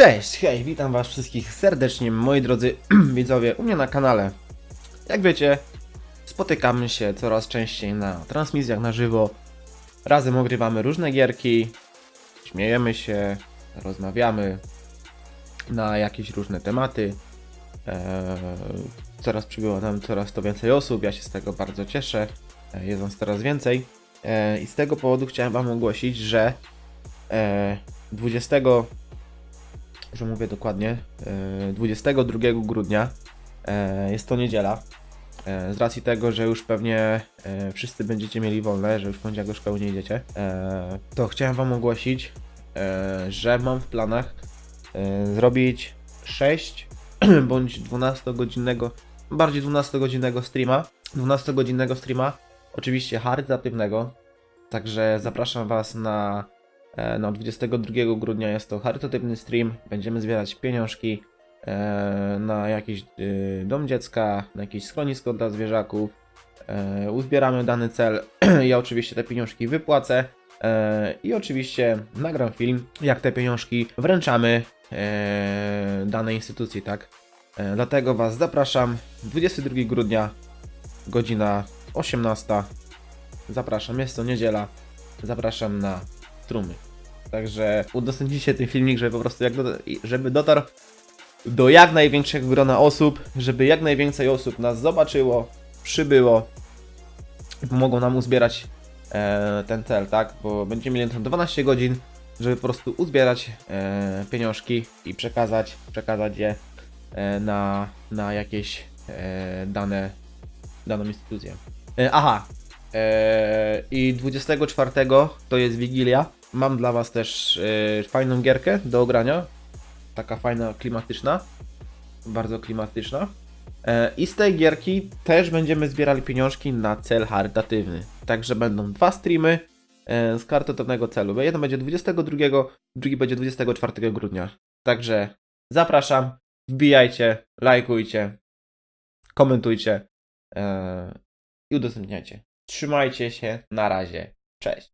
Cześć, hej, witam was wszystkich serdecznie, moi drodzy widzowie, u mnie na kanale. Jak wiecie, spotykamy się coraz częściej na transmisjach na żywo. Razem ogrywamy różne gierki, śmiejemy się, rozmawiamy na jakieś różne tematy. Eee, coraz przybywa nam coraz to więcej osób, ja się z tego bardzo cieszę. Nas coraz więcej. Eee, I z tego powodu chciałem wam ogłosić, że eee, 20 że mówię dokładnie, e, 22 grudnia, e, jest to niedziela. E, Z racji tego, że już pewnie e, wszyscy będziecie mieli wolne, że już w poniedziałek do szkoły nie idziecie, e, to chciałem Wam ogłosić, e, że mam w planach e, zrobić 6 bądź 12-godzinnego, bardziej 12-godzinnego streama. 12-godzinnego streama, oczywiście charytatywnego. Także zapraszam Was na E, No, 22 grudnia jest to charytatywny stream. Będziemy zbierać pieniążki e, na jakiś y, dom dziecka, na jakieś schronisko dla zwierzaków. E, Uzbieramy dany cel. Ja oczywiście te pieniążki wypłacę. E, I oczywiście nagram film, jak te pieniążki wręczamy e, danej instytucji, tak? E, Dlatego Was zapraszam. 22 grudnia, godzina 18. Zapraszam, jest to niedziela. Zapraszam na strumy. Także udostępnijcie ten filmik, żeby po prostu jak do, żeby dotarł do jak największego grona osób, żeby jak najwięcej osób nas zobaczyło, przybyło pomogło nam uzbierać e, ten cel, tak? Bo będziemy mieli to 12 godzin, żeby po prostu uzbierać e, pieniążki i przekazać, przekazać je e, na, na jakieś e, dane, daną instytucję. E, aha, e, i 24 to jest Wigilia. Mam dla Was też e, fajną gierkę do ogrania. Taka fajna, klimatyczna. Bardzo klimatyczna. E, I z tej gierki też będziemy zbierali pieniążki na cel charytatywny. Także będą dwa streamy e, z charytatywnego celu. Jeden będzie 22, drugi będzie 24 grudnia. Także zapraszam, wbijajcie, lajkujcie, komentujcie i udostępniajcie. Trzymajcie się, na razie, cześć.